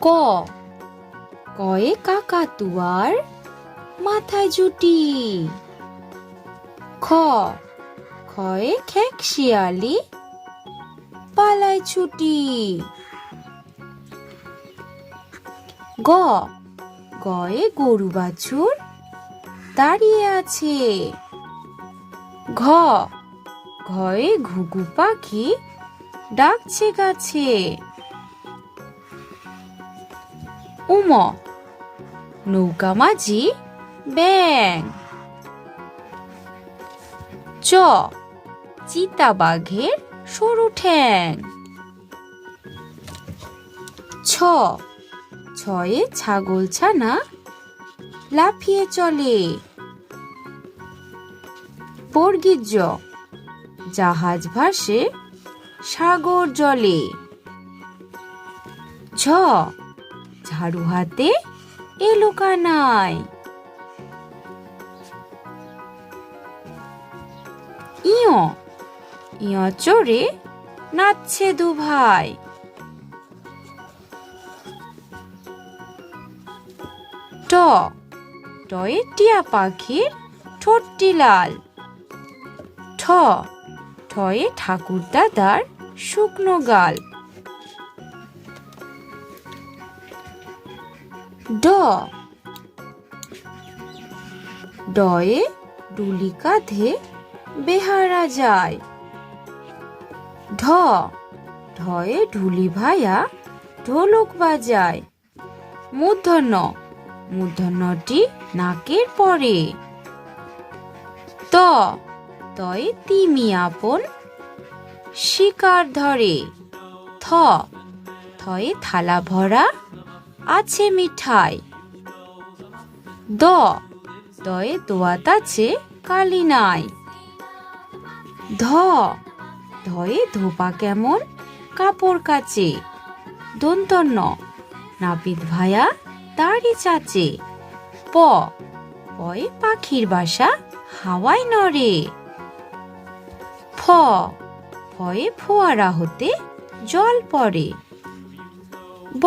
ক। কয়ে কাকাতুয়ার মাথায় জুটি। খ। খয়ে খেক শিয়ালি পালায় ছুটি। গ। গয়ে গরু বাছুর দাঁড়িয়ে আছে। ঘ। ঘয়ে ঘুঘু পাখি ডাকছে গাছে। উম নৌকা মাঝি ব্যাং চ চিতা বাঘের সরু ঠ্যাং ছ ছয়ে ছাগল ছানা লাফিয়ে চলে বর্গীর জাহাজ ভাসে সাগর জলে ঝ ঝাড়ু হাতে এলো কানায় ইয় ইয় চড়ে নাচছে দু ভাই ট, টয়ে টিয়া পাখির ঠোঁটটি লাল। ঠ ঠয়ে ঠাকুর দাদার শুকনো গাল। ড। ডয়ে ডুলি কাঁধে বেহারা যায়। ঢ। ঢয়ে ঢুলি ভায়া ঢোলক বাজায়। মূর্ধন্য। মূর্ধন্যটি নাকের পরে। ত। তয়ে তিমি আপন শিকার ধরে। থ। থয়ে থালা ভরা আছে মিঠাই। দ, দয়ে দোয়াত আছে কালি নাই। ধ, ধয়ে ধোপা কেমন কাপড় কাচে। দন্তন্য নাপিত ভায়া দাড়ি চাচে। প, পয়ে পাখির বাসা হাওয়ায় নড়ে। ফ ফয়ে ফোয়ারা হতে জল পড়ে। ব